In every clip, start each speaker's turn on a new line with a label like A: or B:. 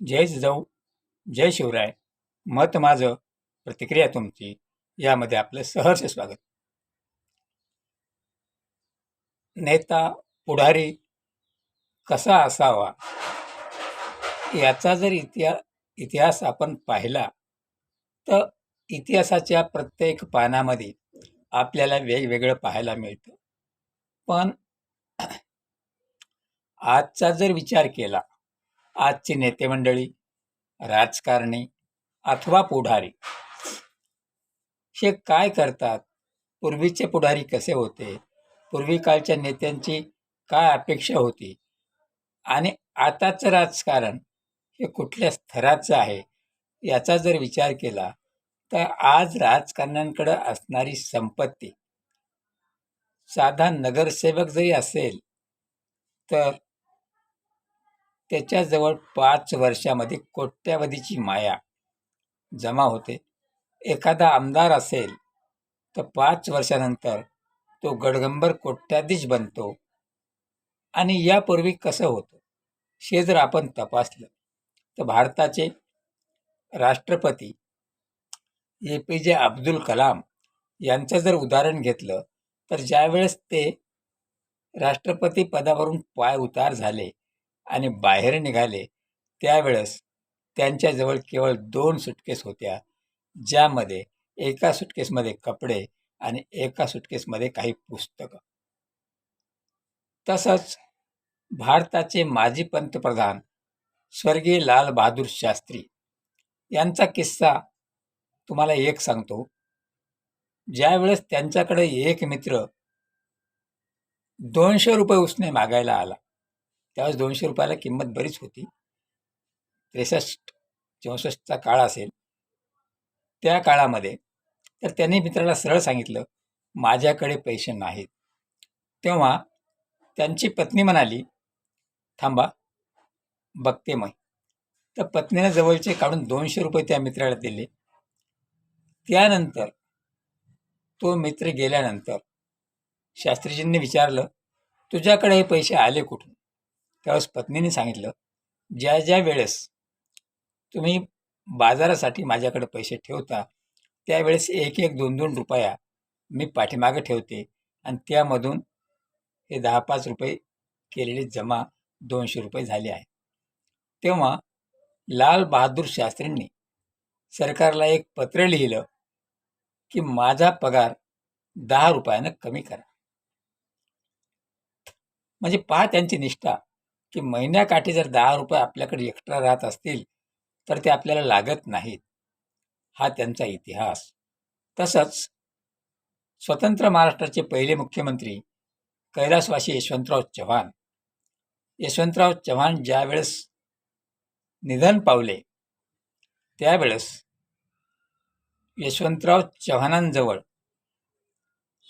A: जय जिजाऊ जय शिवराय. मत माझं प्रतिक्रिया तुमची. यामध्ये आपलं सहर्ष स्वागत. नेता पुढारी कसा असावा? याचा जर इतिहा इतिहास आपण पाहिला तर इतिहासाच्या प्रत्येक पानामध्ये आपल्याला वेगवेगळं पाहायला मिळतं. पण आजचा जर विचार केला आजची नेते मंडळी राजकारणी अथवा पुढारी. हे काय करतात? पूर्वीचे पुढारी कसे होते? पूर्वी काळच्या नेत्यांची काय अपेक्षा होती? आणि आताचं राजकारण हे कुठल्या स्तराचं आहे? याचा जर विचार केला तर आज राजकारण्यांकडं असणारी संपत्ती साधा नगरसेवक जरी असेल तर त्याच्याजवळ पाच वर्षामध्ये कोट्यावधीची माया जमा होते. एखादा आमदार असेल तर पाच वर्षानंतर तो गडगंबर कोट्याधीश बनतो आणि यापूर्वी कसं होतं हे जर आपण तपासलं तर भारताचे राष्ट्रपती ए पी जे अब्दुल कलाम यांचं जर उदाहरण घेतलं तर ज्यावेळेस ते राष्ट्रपती पदावरून पाय उतार झाले आणि बाहेर निघाले त्यावेळेस त्यांच्याजवळ केवळ दोन सुटकेस होत्या ज्यामध्ये एका सुटकेसमध्ये कपडे आणि एका सुटकेसमध्ये काही पुस्तकं. तसंच भारताचे माजी पंतप्रधान स्वर्गीय लाल बहादूर शास्त्री यांचा किस्सा तुम्हाला एक सांगतो. ज्यावेळेस त्यांच्याकडे एक मित्र दोनशे रुपये उसने मागायला आला त्यावेळेस दोनशे रुपयाला किंमत बरीच होती. त्रेसष्ट चौसष्टचा काळ असेल. त्या काळामध्ये तर त्यांनी मित्राला सरळ सांगितलं माझ्याकडे पैसे नाहीत. तेव्हा त्यांची पत्नी म्हणाली थांबा बघते मग. तर पत्नीनं जवळचे काढून दोनशे रुपये त्या मित्राला दिले. त्यानंतर तो मित्र गेल्यानंतर शास्त्रीजींनी विचारलं तुझ्याकडे हे पैसे आले कुठून? त्यावेळेस पत्नीने सांगितलं ज्या ज्या वेळेस तुम्ही बाजारासाठी माझ्याकडे पैसे ठेवता त्यावेळेस एक एक दोन दोन रुपया मी पाठीमागं ठेवते आणि त्यामधून हे दहा पाच रुपये केलेले जमा दोनशे रुपये झाले आहे तेव्हा लाल बहादूर शास्त्रींनी सरकारला एक पत्र लिहिलं की माझा पगार दहा रुपयानं कमी करा. म्हणजे पहा त्यांची निष्ठा. की महिन्याकाठी जर दहा रुपये आपल्याकडे एक्स्ट्रा राहत असतील तर ते आपल्याला लागत नाहीत. हा त्यांचा इतिहास. तसंच स्वतंत्र महाराष्ट्राचे पहिले मुख्यमंत्री कैलासवासी यशवंतराव चव्हाण. यशवंतराव चव्हाण ज्यावेळेस निधन पावले त्यावेळेस यशवंतराव चव्हाणांजवळ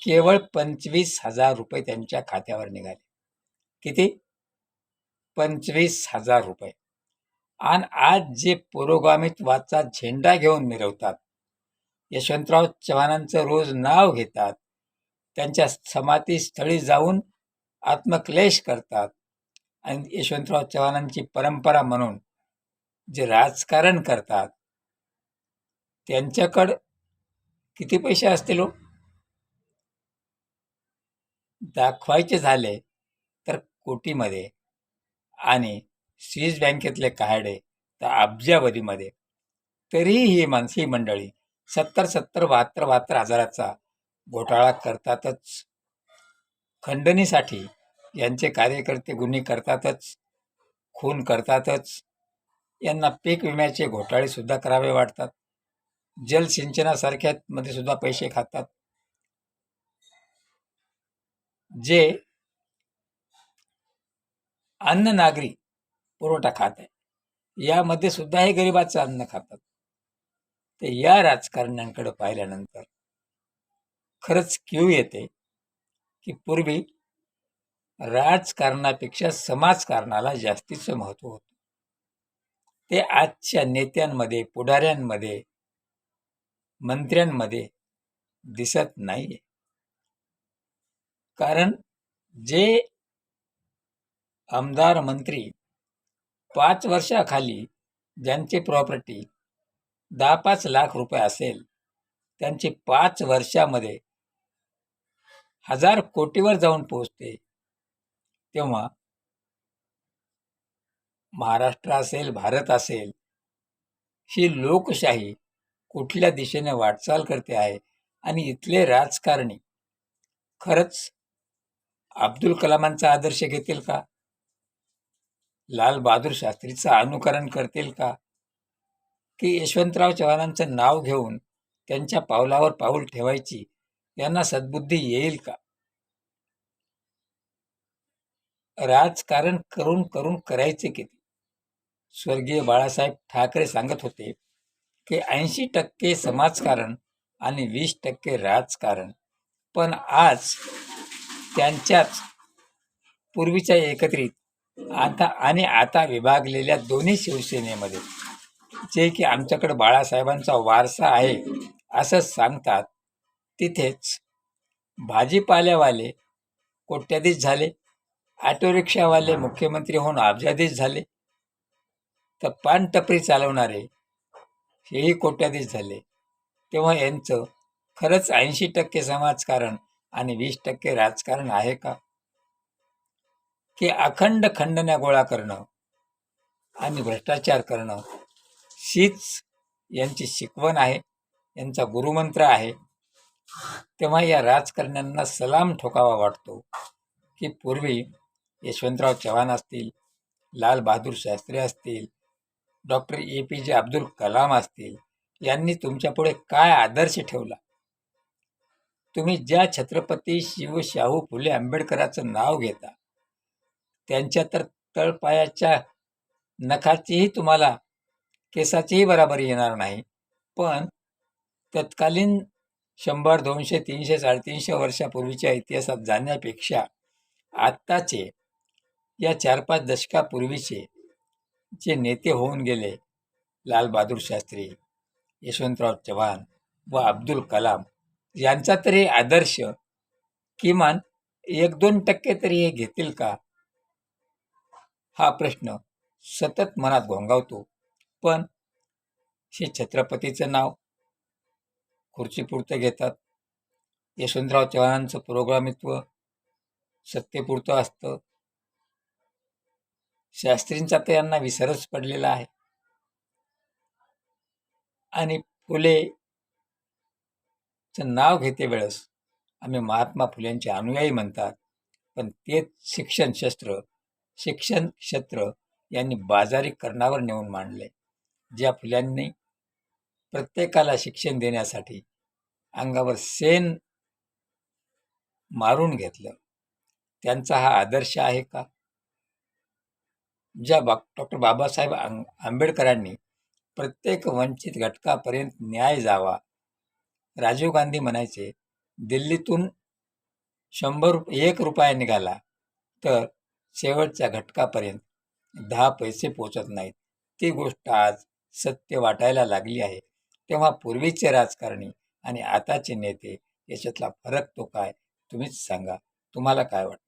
A: केवळ पंचवीस हजार रुपये त्यांच्या खात्यावर निघाले. किती? पंचवीस हजार रुपये. आणि आज जे पुरोगामित्वाचा झेंडा घेऊन मिरवतात यशवंतराव चव्हाणांचं रोज नाव घेतात त्यांच्या समाधीस्थळी जाऊन आत्मक्लेश करतात आणि यशवंतराव चव्हाणांची परंपरा म्हणून जे राजकारण करतात त्यांच्याकडं किती पैसे असतील हो? दाखवायचे झाले तर कोटीमध्ये. आणि स्विस बँकेतले कायडे तर अब्जावधीमध्ये तरीही ही मानसी मंडळी सत्तर सत्तर बहात्तर बहात्तर हजाराचा घोटाळा करतातच. खंडणीसाठी यांचे कार्यकर्ते गुन्हे करतातच खून करतातच. यांना पीक विम्याचे घोटाळेसुद्धा करावे वाटतात. जलसिंचनासारख्या मध्ये सुद्धा पैसे खातात. जे अन्न नागरी पुरवठा खात आहे. यामध्ये सुद्धा हे गरिबाचं अन्न खातात. तर या राजकारण्यांकडे पाहिल्यानंतर खरंच क्यू येते की पूर्वी राजकारणापेक्षा समाजकारणाला जास्तीचं महत्त्व होतं. ते आजच्या नेत्यांमध्ये पुढाऱ्यांमध्ये मंत्र्यांमध्ये दिसत नाही कारण जे आमदार मंत्री पाच वर्षाखाली ज्यांची प्रॉपर्टी दहा पाच लाख रुपये असेल त्यांची पाच वर्षामध्ये हजार कोटीवर जाऊन पोहोचते तेव्हा महाराष्ट्र असेल भारत असेल ही लोकशाही कुठल्या दिशेने वाटचाल करते आहे? आणि इथले राजकारणी खरंच अब्दुल कलामांचा आदर्श घेतील का? लाल बहादूर शास्त्रीचं अनुकरण करतील का? की यशवंतराव चव्हाणांचं नाव घेऊन त्यांच्या पावलावर पाऊल ठेवायची यांना सद्बुद्धी येईल का? राजकारण करून करून करायचे किती? स्वर्गीय बाळासाहेब ठाकरे सांगत होते की ऐंशी टक्के समाजकारण आणि वीस टक्के राजकारण. पण आज त्यांच्याच पूर्वीच्या एकत्रित आता आणि आता विभागलेल्या दोन्ही शिवसेनेमध्ये जे की आमच्याकडे बाळासाहेबांचा वारसा आहे असं सांगतात तिथेच भाजीपाल्यावाले कोट्याधीश झाले ऑटो रिक्षावाले मुख्यमंत्री होऊन अब्जाधीश झाले तर पानटपरी चालवणारे हेही कोट्याधीश झाले. तेव्हा यांचं खरंच ऐंशी टक्के समाजकारण आणि वीस टक्के राजकारण आहे का? की अखंड खंडण्या गोळा करणं आणि भ्रष्टाचार करणं हीच यांची शिकवण आहे यांचा गुरुमंत्र आहे. तेव्हा या राजकारण्यांना सलाम ठोकावा वाटतो की पूर्वी यशवंतराव चव्हाण असतील लाल बहादूर शास्त्री असतील डॉक्टर ए पी जे अब्दुल कलाम असतील यांनी तुमच्यापुढे काय आदर्श ठेवला? तुम्ही ज्या छत्रपती शिव शाहू फुले आंबेडकराचं नाव घेता त्यांच्या तर तळपायाच्या नखाचीही तुम्हाला केसाचीही बराबरी येणार नाही. पण तत्कालीन शंभर दोनशे तीनशे साडेतीनशे वर्षापूर्वीच्या इतिहासात जाण्यापेक्षा आत्ताचे या चार पाच दशकापूर्वीचे जे नेते होऊन गेले लालबहादूर शास्त्री यशवंतराव चव्हाण व अब्दुल कलाम यांचा तरी आदर्श किमान एक दोन टक्के तरी हे घेतील का? हा प्रश्न सतत मनात घोंगावतो. पण हे छत्रपतीचं नाव खुर्चीपुरतं घेतात. यशवंतराव चव्हाणांचं पुरोगामित्व सत्तेपुरतं असतं. शास्त्रींचा तर यांना विसरच पडलेला आहे. आणि फुलेचं नाव घेते वेळेस आम्ही महात्मा फुलेंचे अनुयायी म्हणतात. पण तेच शिक्षण शस्त्र शिक्षण क्षेत्र यांनी बाजारीकरणावर नेऊन मांडले ज्या फुल्यांनी प्रत्येकाला शिक्षण देण्यासाठी अंगावर सेन मारून घेतलं. त्यांचा हा आदर्श आहे का? ज्या बा डॉक्टर बाबासाहेब आं आंबेडकरांनी प्रत्येक वंचित घटकापर्यंत न्याय जावा राजीव गांधी म्हणायचे दिल्लीतून शंभर रुप एक रुपया निघाला तर शेवटच्या घटकापर्यंत दहा पैसे पोचत नाहीत. ती गोष्ट आज सत्य वाटायला लागली आहे. तेव्हा पूर्वीचे राजकारणी आणि आताचे नेते याच्यातला फरक तो काय तुम्हीच सांगा. तुम्हाला काय वाटतं?